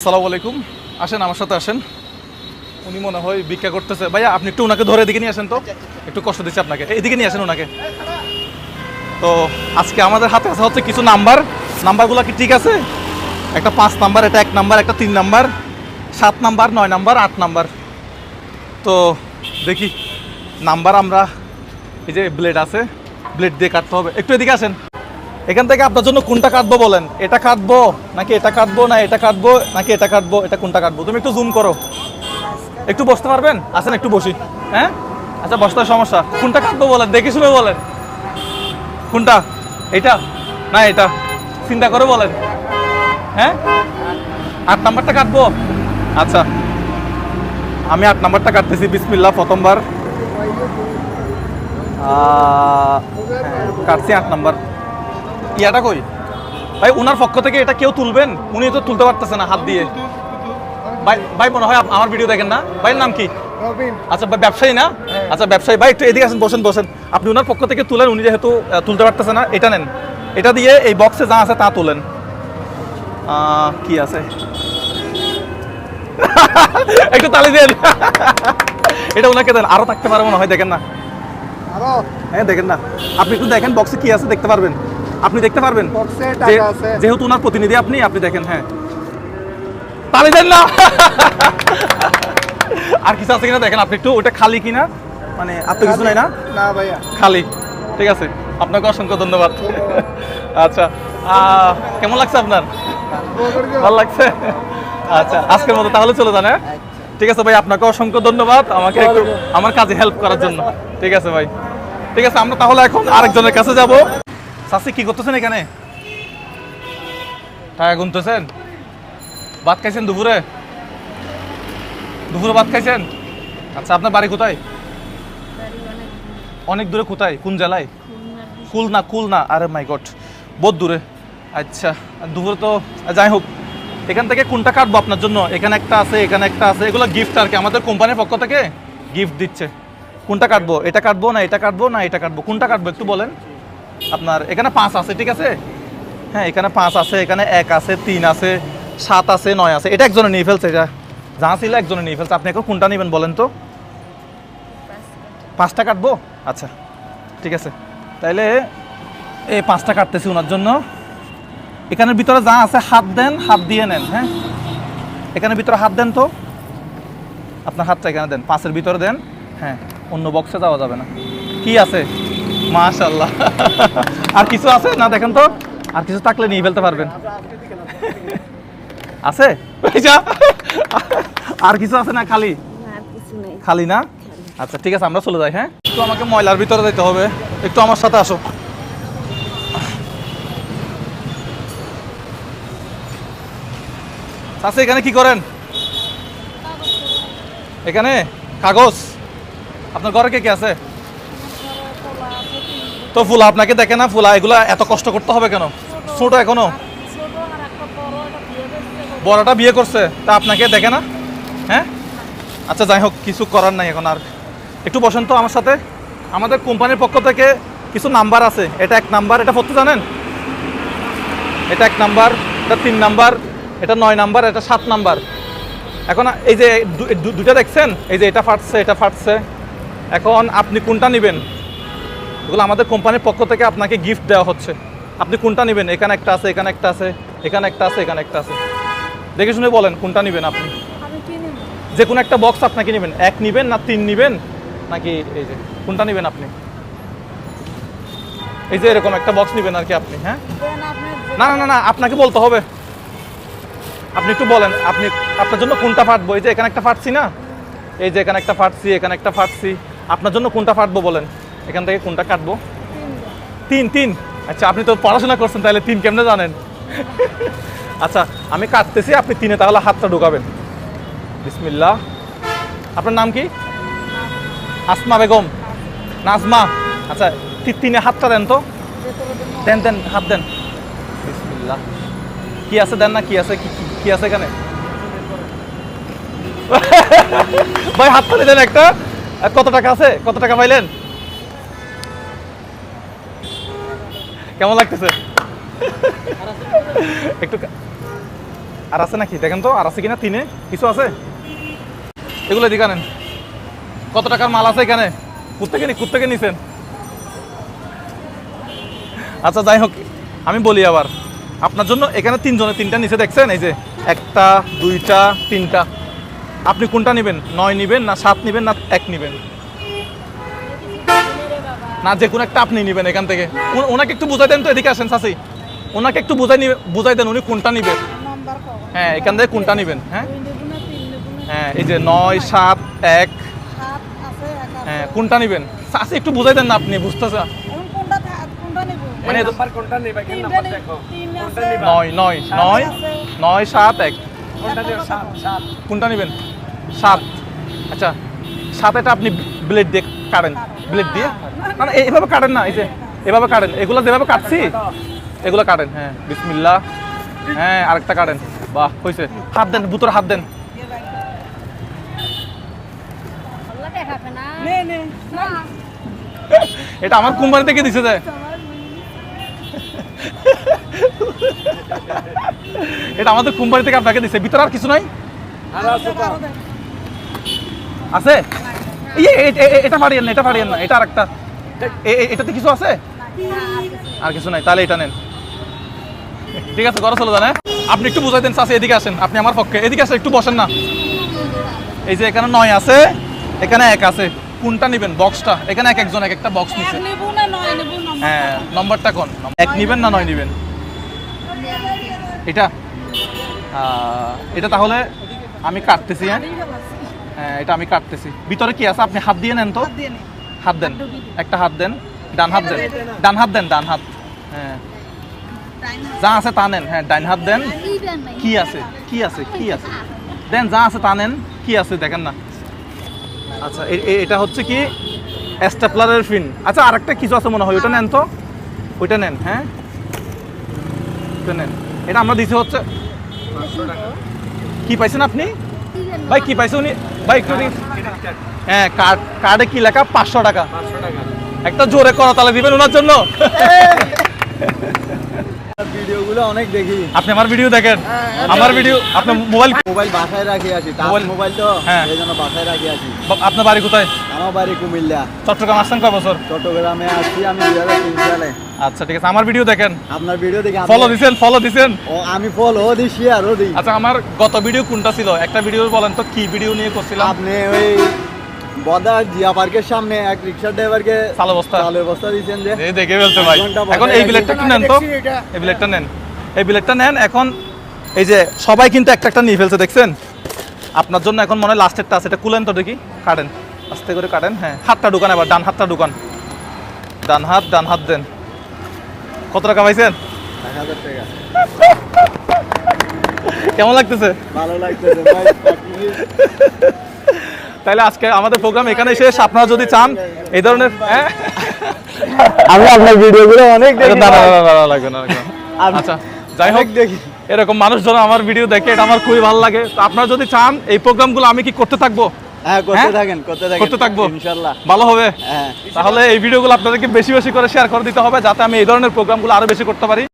আসসালামু আলাইকুম। আসেন, আমার সাথে আসেন। উনি মনে হয় ভিক্ষা করতেছে। ভাইয়া, আপনি একটু ওনাকে ধরে এদিকে নিয়ে আসেন তো। একটু কষ্ট দিচ্ছি আপনাকে। এদিকে নিয়ে আসেন ওনাকে। তো, আজকে আমাদের হাতে আছে হচ্ছে কিছু নাম্বার। নাম্বারগুলো কি ঠিক আছে? একটা পাঁচ নাম্বার এটা এক নাম্বার, একটা তিন নাম্বার, সাত নাম্বার, নয় নাম্বার, আট নাম্বার। তো, দেখি, নাম্বার আমরা, এই যে ব্লেড আছে ব্লেড দিয়ে কাটতে হবে। একটু এদিকে আসেন। এখান থেকে আপনার জন্য কোনটা কাটবো বলেন? এটা কাটবো নাকি এটা কাটবো, না এটা কাটবো, নাকি এটা কাটবো, এটা কোনটা কাটবো? তুমি একটু জুম করো। একটু বসতে পারবেন? আসেন, একটু বসি। হ্যাঁ? আচ্ছা বসতে সমস্যা। কোনটা কাটবো বলেন? দেখে শুনে বলেন। কোনটা? এটা না এটা চিন্তা করে বলেন। হ্যাঁ? আট নাম্বারটা কাটবো? আচ্ছা। আমি আট নাম্বারটা কাটতেছি। বিসমিল্লাহ, প্রথমবার। কাটছি আট নাম্বার। ইয়াটা কই? ভাই ওনার পক্ষ থেকে এটা কেউ তুলবেন? উনি তো তুলতে পারতেছে না হাত দিয়ে। ভাই ভাই মনে হয় আমার ভিডিও দেখেন না? ভাইয়ের নাম কি? আচ্ছা ভাই ব্যবসায়ী না? আচ্ছা ব্যবসায়ী। ভাই একটু এদিকে আসেন বসেন বসেন। আপনি ওনার পক্ষ থেকে তুলেন উনি যেহেতু তুলতে পারতেছে না এটা নেন। এটা দিয়ে এই বক্সে যা আছে তা তুলেন। আহ, কি আছে? একটু তালি দেন। এটা ওনাকে দেন। আরও থাকতে পারে মনে হয় দেখেন না। হ্যাঁ দেখেন না। আপনি একটু দেখেন বক্সে কি আছে দেখতে পারবেন। আপনি দেখতে পারবেন? যেহেতু ওনার প্রতিনিধি আপনি আপনি দেখেন হ্যাঁ। তালি দেন না। আর কিছু আছে কিনা দেখেন আপনি একটু ওটা খালি কিনা? মানে আপনি কিছু নাই না? না ভাইয়া। খালি। ঠিক আছে। আপনাকে অসংখ্য ধন্যবাদ। আচ্ছা। কেমন লাগছে আপনার? ভালো লাগছে? আচ্ছা আজকের মতো তাহলে চলে যান হ্যাঁ? ঠিক আছে ভাই আপনাকে অসংখ্য ধন্যবাদ। আমাকে একটু আমার কাজে হেল্প করার জন্য। ঠিক আছে ভাই। ঠিক আছে আমরা তাহলে এখন আরেকজনের কাছে যাব। সাসি কি করতেছেন এখানে? টাকা গুনতেছেন? ভাত খাইছেন দুপুরে? দুপুরে ভাত খাইছেন? আচ্ছা আপনার বাড়ি কোথায়? অনেক দূরে। কোথায়? কোন জেলায়? খুলনা। খুলনা আরে মাই গড বহুত দূরে। আচ্ছা দুপুরে তো যাই হোক এখান থেকে কোনটা কাটবো আপনার জন্য? এখানে একটা আছে এখানে একটা আছে এগুলো গিফট আর কি আমাদের কোম্পানির পক্ষ থেকে গিফট দিচ্ছে। কোনটা কাটবো? এটা কাটবো না এটা কাটবো না এটা কাটবো? কোনটা কাটবো একটু বলেন। আপনার, এখানে পাঁচ আছে, ঠিক আছে? হ্যাঁ এখানে পাঁচ আছে, এখানে এক আছে, তিন আছে, সাত আছে, নয় আছে। এটা একজনে নিয়ে ফেলছে, এটা যা ছিল একজনে নিয়ে ফেলছে। আপনি এখন কোনটা নেবেন বলেন তো? পাঁচটা কাটবো? আচ্ছা ঠিক আছে। তাইলে এই পাঁচটা কাটতেছি ওনার জন্য। এখানের ভিতরে যা আছে, হাত দেন, হাত দিয়ে নেন হ্যাঁ? এখানের ভিতরে হাত দেন তো? আপনার হাতটা এখানে দেন, পাঁচের ভিতরে দেন হ্যাঁ। অন্য বক্সে যাওয়া যাবে না। কি আছে? মাশাল্লাহ আর কিছু আছে? না দেখেন তো। আর কিছু থাকলে নিয়ে ফেলতে পারবেন। আছে? আর কিছু আছে না খালি? খালি না? আচ্ছা ঠিক আছে আমরা চলে যাই হ্যাঁ? একটু আমাকে ময়লার ভিতরে যেতে হবে। একটু আমার সাথে আসো। আচ্ছা এখানে কি করেন? এখানে? কাগজ? আপনার ঘরে কে কে আছে? তো ফুলা, আপনাকে দেখে না ফুলা, এগুলা এত কষ্ট করতে হবে কেন? ছোট এখনও? বড়টা বিয়ে করছে, তা আপনাকে দেখে না? হ্যাঁ? আচ্ছা যাই হোক, কিছু করার নাই এখন আর। একটু বসেন তো আমার সাথে। আমাদের কোম্পানির পক্ষ থেকে কিছু নাম্বার আছে। এটা এক নাম্বার, এটা পড়তে জানেন এটা এক নাম্বার, এটা তিন নাম্বার, এটা নয় নাম্বার, এটা সাত নাম্বার। এখন এই যে দুটা দেখছেন? এই যে এটা ফাটছে এটা ফাটছে। এখন আপনি কোনটা নেবেন? এগুলো আমাদের কোম্পানির পক্ষ থেকে আপনাকে গিফট দেওয়া হচ্ছে। আপনি কোনটা নেবেন? এখানে একটা আছে এখানে একটা আছে এখানে একটা আছে এখানে একটা আছে। দেখে শুনে বলেন কোনটা নেবেন আপনি? যে কোনো একটা বক্স আপনাকে নেবেন। এক নেবেন না তিন নেবেন? নাকি এই যে কোনটা নেবেন আপনি? এই যে এরকম একটা বক্স নেবেন আর কি আপনি হ্যাঁ? না না না না আপনাকে বলতে হবে। আপনি একটু বলেন আপনি আপনার জন্য কোনটা ফাটবো? এই যে এখানে একটা ফাটছি না? এই যে এখানে একটা ফাটছি এখানে একটা ফাটছি। আপনার জন্য কোনটা ফাটবো বলেন? এখান থেকে কোনটা কাটবো? তিন তিন? আচ্ছা আপনি তো পড়াশোনা করছেন তাহলে তিন কেমনে জানেন? আচ্ছা আমি কাটতেছি আপনি তিনে তাহলে হাতটা ঢুকাবেন। বিসমিল্লাহ। আপনার নাম কি? আসমা বেগম। নাজমা। আচ্ছা তিনে হাতটা দেন তো। দেন দেন হাত দেন। বিসমিল্লাহ। কি আছে দেন না কি আছে কি আছে এখানে? ভাই হাত তালি দেন একটা। কত টাকা আছে? কত টাকা পাইলেন? কেমন লাগতেছে? একটু আর আছে নাকি? দেখেন তো, আর আছে কিনা তিনে? কিছু আছে? এগুলো দিকে আনেন। কত টাকার মাল আছে এখানে? কুত্তেকে নি কুত্তেকে নিছেন। আচ্ছা যাই হোক, আমি বলি আবার। আপনার জন্য এখানে তিনজনে তিনটা নিচে দেখছেন? এই যে একটা, দুইটা, তিনটা। আপনি কোনটা নেবেন? নয় নেবেন না সাত নেবেন না এক নেবেন? না যে কোনো একটা আপনি নেবেন এখান থেকে। ওনাকে একটু বুঝাই দেন তো এদিকে আসেন সাসি। ওনাকে একটু বুঝাই নিবে বুঝাই দেন উনি কোনটা নেবেন হ্যাঁ এখান থেকে কোনটা নেবেন হ্যাঁ? হ্যাঁ এই যে নয় সাত এক। হ্যাঁ কোনটা নেবেন? সাসি একটু বুঝাই দেন না আপনি বুঝতেছে? মানে? নয় নয় নয় নয় সাত এক। কোনটা নেবেন? সাত আচ্ছা সাত এটা আপনি ব্লেড দিয়ে কাটেন ব্লেড দিয়ে? না না এইভাবে কাটেন না, এই যে, এভাবে কাটেন। এগুলো যেভাবে কাটছি, এগুলো কাটেন হ্যাঁ বিসমিল্লাহ। হ্যাঁ আরেকটা কাটেন। বাহ হয়েছে হাত দেন হাত দেন। এটা আমার কোম্পানি থেকে দিছে যায় এটা আমাদের কোম্পানি থেকে আপনাকে দিছে। ভিতরে আর কিছু নাই? আছে? এটা পারিয়েন না, এটা পারিয়েন না, এটা আরেকটা। এ- এ- এটাতে কিছু আছে? আর কিছু নাই তাহলে এটা নেন। ঠিক আছে ঘরে চলে যান হ্যাঁ? আপনি একটু বুঝাই দেন চাষি এদিকে আসেন। আপনি আমার পক্ষে। এদিকে আসেন একটু বসেন না। এই যে এখানে নয় আছে এখানে এক আছে। কোনটা নেবেন? বক্সটা? এখানে এক একজন এক একটা বক্স নিছে। এক নেব না নয় নেব নাম্বার হ্যাঁ নম্বরটা কোন? এক নিবেন না নয় নিবেন? এটা? এটা তাহলে আমি কাটতেছি হ্যাঁ? হ্যাঁ এটা আমি কাটতেছি। ভিতরে কি আছে? আপনি হাত দিয়ে নেন তো। হাত দেন, একটা হাত দেন, ডান হাত দেন, ডান হাত দেন, ডান হাত। হ্যাঁ। যা আছে তা নেন হ্যাঁ ডান হাত দেন। কি আছে কি আছে কি আছে? দেন, যা আছে তা নেন, কি আছে দেখেন না। আচ্ছা এটা হচ্ছে কি? স্টেপলারের ফিন আচ্ছা আরেকটা কিছু আছে মনে হয়, ওইটা নেন তো। ওইটা নেন হ্যাঁ? ওইটা নেন। এটা আমরা দিছি হচ্ছে কি পাইছেন আপনি? ভাই, কি পাইছে উনি? ভাই, একটু। হ্যাঁ কার্ড কার্ডে কি লেখা? পাঁচশো টাকা। একটা জোরে করা তাহলে দিবেন ওনার জন্য। ভিডিওগুলো অনেক দেখি। আপনি আমার ভিডিও দেখেন? আমার ভিডিও আপনার মোবাইল মোবাইল বাসায় রাখি আছি মোবাইল- মোবাইল তো হ্যাঁ। এই জন্য বাসায় রাখি আছি। আপনার বাড়ি কোথায়? আমার বাড়ি কুমিল্লা। চট্টগ্রাম আসছেন কয় বছর? চট্টগ্রামে আসছি আমি দুই হাজার তিন সালে। আচ্ছা ঠিক আছে। আমার ভিডিও দেখেন। আপনার ভিডিও দেখি ফলো দিছেন ফলো দিছেন। ও আমি ফলো দিই শেয়ারও দিই। আচ্ছা আমার গত ভিডিও কোনটা ছিল? একটা ভিডিও বলেন তো কি ভিডিও নিয়ে করছিলাম? আপনি ওই বদার জিয়া পার্কের সামনে এক রিক্সা ড্রাইভারকে চালো বস্তা চালের বস্তা দিয়েছেন যে এই দেখে ফেলছে ভাই। এখন এই বিলেটটা একটু নেন তো? এই বিলেটটা নেন। এই বিলেটটা নেন এখন এই যে সবাই কিন্তু একটা একটা নিয়ে ফেলছে দেখছেন? আপনার জন্য এখন মনে হয় লাস্টেরটা আছে এটা কুলেন তো দেখি? কাটেন। আস্তে করে কাটেন হ্যাঁ। হাতটা ঢুকান এবার ডান হাতটা ঢুকান। ডান হাত ডান হাত দেন। কত টাকা পাইছেন? কেমন লাগতেছে? ভালো লাগতেছে তাহলে আজকে আমাদের প্রোগ্রাম এখানে শেষ। আপনারা যদি চান এই ধরনের হ্যাঁ? আমি আপনার ভিডিওগুলো অনেক দাঁড়া, লাগবে না, আচ্ছা যাই হোক দেখি। এরকম মানুষজন আমার ভিডিও দেখে এটা আমার খুবই ভালো লাগে। তো আপনারা যদি চান এই প্রোগ্রামগুলো আমি কি করতে থাকব? হ্যাঁ করতে হ্যাঁ? থাকেন করতে থাকেন। করতে থাকব? ইনশাল্লাহ। ভালো হবে? হ্যাঁ। তাহলে এই ভিডিওগুলো আপনাদেরকে বেশি বেশি করে শেয়ার করে দিতে হবে যাতে আমি এই ধরনের প্রোগ্রামগুলো আরও বেশি করতে পারি।